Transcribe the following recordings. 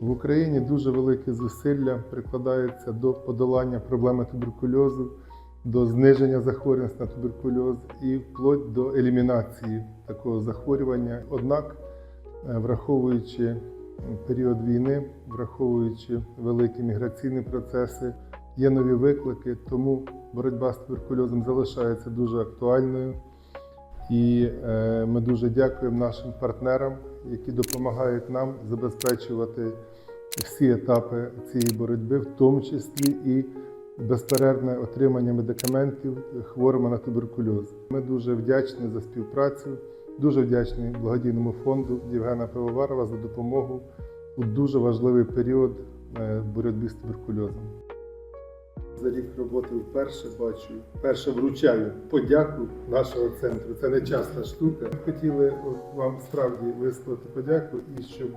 В Україні дуже велике зусилля прикладається до подолання проблеми туберкульозу, до зниження захворюваності на туберкульоз і вплоть до елімінації такого захворювання. Однак, е, враховуючи період війни, враховуючи великі міграційні процеси, є нові виклики, тому боротьба з туберкульозом залишається дуже актуальною. І е, ми дуже дякуємо нашим партнерам, які допомагають нам забезпечувати всі етапи цієї боротьби, в тому числі і безперервне отримання медикаментів хворими на туберкульоз. Ми дуже вдячні за співпрацю, дуже вдячні благодійному фонду Євгена Пивоварова за допомогу у дуже важливий період е, боротьби з туберкульозом. За рік роботи вперше бачу, вперше вручаю подяку нашого центру. Це не часта штука. Хотіли вам справді висловити подяку і щоб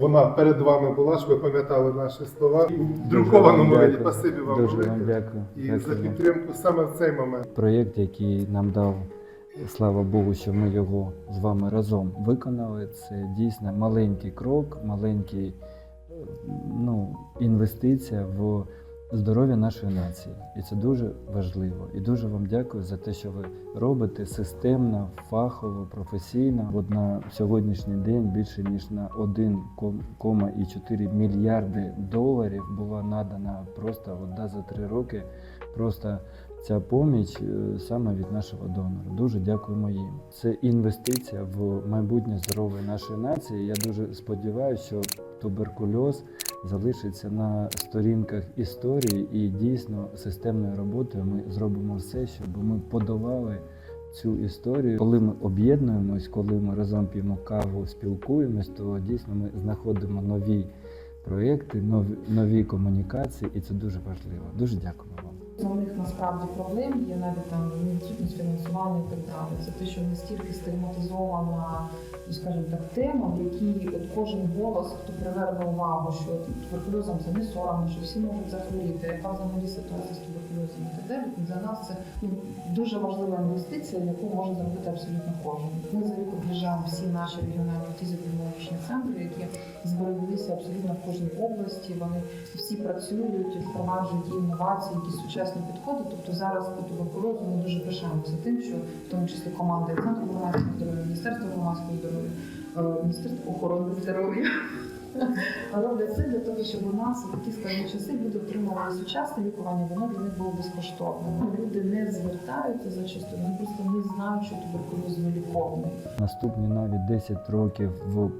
вона перед вами була, щоб ви пам'ятали наші слова. І в друкованому виді. Спасибі вам Дуже вам дякую. І Дякую за підтримку саме в цей момент. Проєкт, який нам дав, слава Богу, що ми його з вами разом виконали. Це дійсно маленький крок, маленький ну, інвестиція в здоров'я нашої нації. І це дуже важливо. І дуже вам дякую за те, що ви робите системно, фахово, професійно. От на сьогоднішній день більше ніж на 1,4 мільярди доларів була надана просто от, да, за три роки. Просто ця поміч е, саме від нашого донора. Дуже дякуємо їм. Це інвестиція в майбутнє здоров'я нашої нації. Я дуже сподіваюся, що туберкульоз залишиться на сторінках історії і дійсно системною роботою ми зробимо все, щоб ми подолали. Цю історію, коли ми об'єднуємось, коли ми разом п'ємо каву, спілкуємось, то дійсно ми знаходимо нові проекти, нові, нові комунікації, і це дуже важливо. Дуже дякуємо вам. Основних насправді проблем є навіть там відсутність фінансування і так далі. Це те, що настільки стигматизована, ну скажімо так, тема, в якій от кожен голос, хто приверне увагу, що туберкульозом це не соромно, що всі можуть захворіти, яка взагалі ситуація з туберкульозом і так далі. Для нас це ну, дуже важлива інвестиція, яку може зробити абсолютно кожен. Ми за рік об'їжджаємо всі наші регіональні фізіко-технологічні центри, які збереглися абсолютно в кожній області. Вони всі працюють, впроваджують інновації, якісь сучасні підходи. Тобто зараз по туберкульозу ми дуже пишаємося тим, що в тому числі команда і центру громадського здоров'я, міністерство громадського здоров'я, е, міністерство охорони здоров'я. Роблять все для того, щоб у нас у такі складні часи люди отримували сучасне лікування, воно для них було безкоштовним. Люди не звертаються зачасту, вони просто не знають, що туберкульоз виліковний. Наступні навіть 10 років в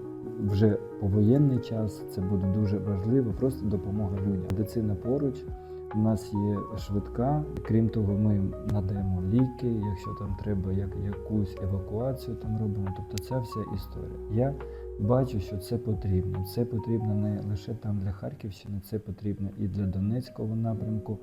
вже повоєнний час це буде дуже важливо, просто допомога людям. Медицина поруч. У нас є швидка. Крім того, ми надаємо ліки, якщо там треба як якусь евакуацію там робимо. Тобто ця вся історія. Я бачу, що це потрібно. Це потрібно не лише там для Харківщини, це потрібно і для Донецького напрямку.